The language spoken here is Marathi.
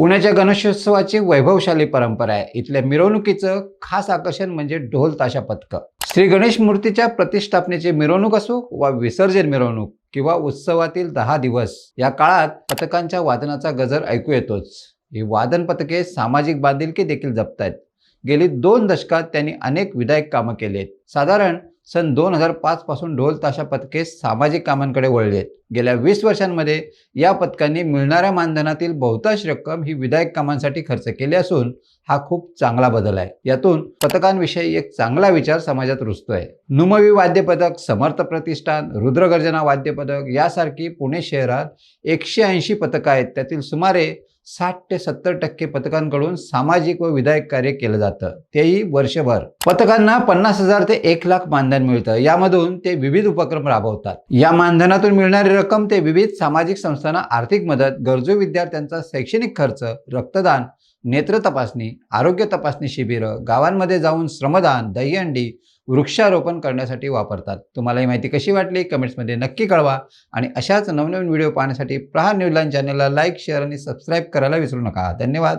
पुण्याच्या गणेशोत्सवाची वैभवशाली परंपरा आहे. इथल्या मिरवणुकीचं खास आकर्षण म्हणजे ढोल ताशा पथकं. श्री गणेश मूर्तीच्या प्रतिष्ठापनेची मिरवणूक असो वा विसर्जन मिरवणूक किंवा उत्सवातील दहा दिवस या काळात पथकांच्या वादनाचा गजर ऐकू येतोच. ही वादन पथके सामाजिक बांधिलकी देखील जपतायत. गेली दोन दशकात त्यांनी अनेक विधायक कामं केली आहेत साधारण सन दोन हजार पाच पासून ढोल ताशा पथके सामाजिक कामांकडे वळली आहेत गेल्या वीस वर्षांमध्ये या पथकांनी मिळणाऱ्या मानधनातील बहुतांश रक्कम ही विधायक कामांसाठी खर्च केली असून हा खूप चांगला बदल आहे. यातून पथकांविषयी एक चांगला विचार समाजात रुजतोय. नुमवी वाद्यपदक समर्थ प्रतिष्ठान रुद्रगर्जना वाद्यपदक यासारखी पुणे शहरात एकशे ऐंशी पथकं आहेत. त्यातील सुमारे साठ ते सत्तर टक्के पथकांकडून सामाजिक व विधायक कार्य केलं जातं. तेही वर्षभर. पथकांना पन्नास हजार ते एक लाख मानधन मिळतं. यामधून ते विविध उपक्रम राबवतात. या मानधनातून मिळणारी रक्कम ते विविध सामाजिक संस्थांना आर्थिक मदत गरजू विद्यार्थ्यांचा शैक्षणिक खर्च रक्तदान नेत्र तपासणी आरोग्य तपासणी शिबिरं गावांमध्ये जाऊन श्रमदान दहीहंडी वृक्षारोपण करण्यासाठी वापरतात. तुम्हाला ही माहिती कशी वाटली? कमेंट्समध्ये नक्की कळवा. आणि अशाच नवनवीन व्हिडिओ पाहण्यासाठी प्रहार न्यूजलाईन चॅनलला लाईक शेअर आणि सबस्क्राईब करायला विसरू नका. धन्यवाद.